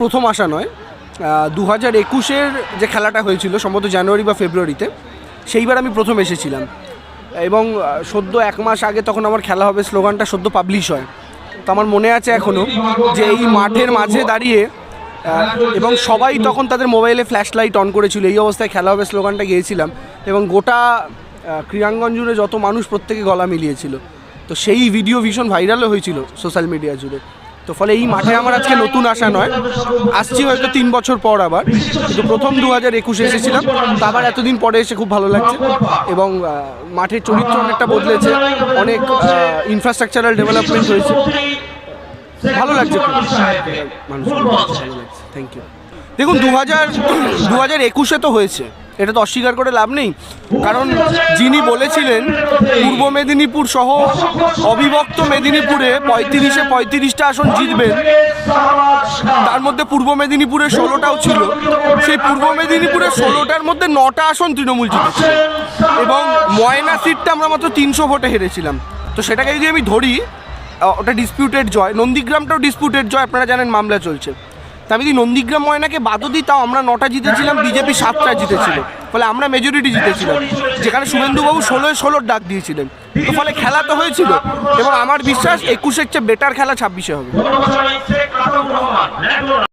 প্রথম আসা নয়। দু হাজার একুশের যে খেলাটা হয়েছিল সম্ভবত জানুয়ারি বা ফেব্রুয়ারিতে, সেইবার আমি প্রথম এসেছিলাম। এবং সদ্য এক মাস আগে তখন আমার খেলা হবে, স্লোগানটা সদ্য পাবলিশ হয়। তো আমার মনে আছে এখনও যে এই মাঠের মাঝে দাঁড়িয়ে এবং সবাই তখন তাদের মোবাইলে ফ্ল্যাশ লাইট অন করেছিল, এই অবস্থায় খেলা হবে স্লোগানটা গিয়েছিলাম। এবং গোটা ক্রীড়াঙ্গন জুড়ে যত মানুষ প্রত্যেকে গলা মিলিয়েছিল। তো সেই ভিডিও ভীষণ ভাইরালও হয়েছিল সোশ্যাল মিডিয়া জুড়ে। তো ফলে এই মাঠে আমার আজকে নতুন আসা নয়। আসছি হয়তো তিন বছর পর আবার, কিন্তু প্রথম দু হাজার একুশে এসেছিলাম, তো আবার এতদিন পরে এসে খুব ভালো লাগছে। এবং মাঠের চরিত্র অনেকটা বদলেছে, অনেক ইনফ্রাস্ট্রাকচারাল ডেভেলপমেন্ট হয়েছে। ভালো লাগছে খুব। মানুষের ভালো লাগছে। থ্যাংক ইউ দেখুন দু হাজার দু হাজার একুশে তো হয়েছে। এটা তো অস্বীকার করে লাভ নেই। কারণ যিনি বলেছিলেন, পূর্ব মেদিনীপুর সহ অবিভক্ত মেদিনীপুরে পঁয়ত্রিশে পঁয়ত্রিশটা আসন জিতবেন, তার মধ্যে পূর্ব মেদিনীপুরে ষোলোটাও ছিল। সেই পূর্ব মেদিনীপুরের ষোলোটার মধ্যে নটা আসন তৃণমূল জিতেছে। এবং ময়না সিটটা আমরা মাত্র তিনশো ভোটে হেরেছিলাম। তো সেটাকে যদি আমি ধরি ওটা ডিসপিউটেড জয়, নন্দীগ্রামটাও ডিসপিউটেড জয়, আপনারা জানেন মামলা চলছে। আমি যদি নন্দীগ্রাম ময়নাকে বাদও দিই, তাও আমরা নটা জিতেছিলাম, বিজেপি সাতটা জিতেছিল। ফলে আমরা মেজরিটি জিতেছিলাম। যেখানে শুভেন্দুবাবু ষোলোয় ষোলোর ডাক দিয়েছিলেন। তো ফলে খেলা তো হয়েছিল। এবং আমার বিশ্বাস একুশের চেয়ে বেটার খেলা ছাব্বিশে হবে।